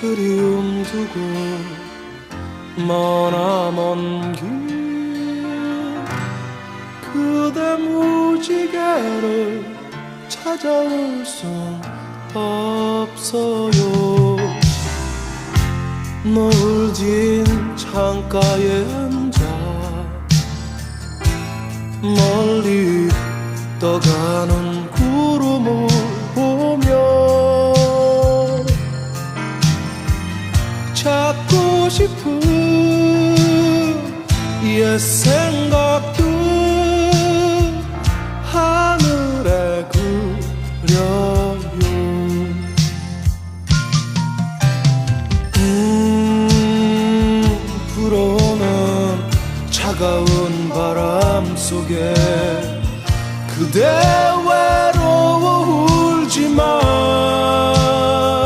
그리움 두고 머나 먼 길 그대 무지개를 찾아올 순 없어요. 노을 진 창가에 앉아 멀리 떠가는 찾고 싶은 옛 생각도 하늘에 그려요. 음 불어오는 차가운 바람 속에 그대